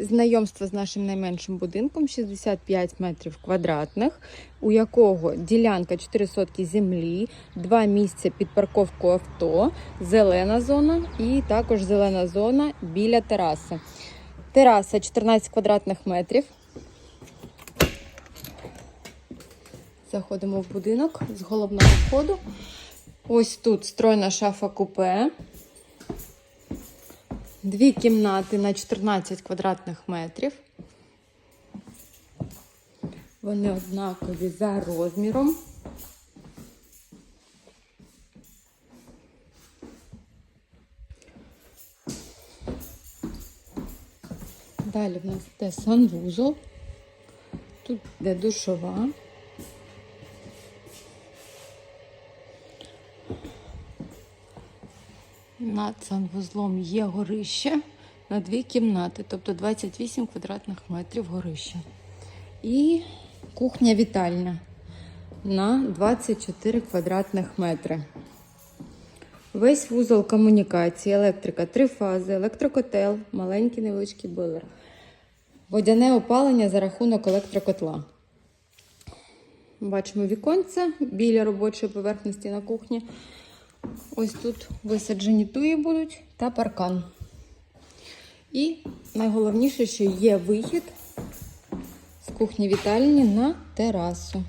Знайомство з нашим найменшим будинком 65 метрів квадратних, у якого ділянка 4 сотки землі, два місця під парковку авто, зелена зона і також зелена зона біля тераси. Тераса 14 квадратних метрів. Заходимо в будинок з головного входу. Ось тут стройна шафа купе. Дві кімнати на 14 квадратних метрів. Вони однакові за розміром. Далі в нас йде санвузол. Тут йде душова. Над санвузлом є горище на дві кімнати, тобто 28 квадратних метрів горище. І кухня-вітальня на 24 квадратних метри. Весь вузол комунікації, електрика, три фази, електрокотел, маленький невеличкий бойлер. Водяне опалення за рахунок електрокотла. Бачимо віконце біля робочої поверхності на кухні. Ось тут висаджені туї будуть та паркан. І найголовніше, що є вихід з кухні вітальні на терасу.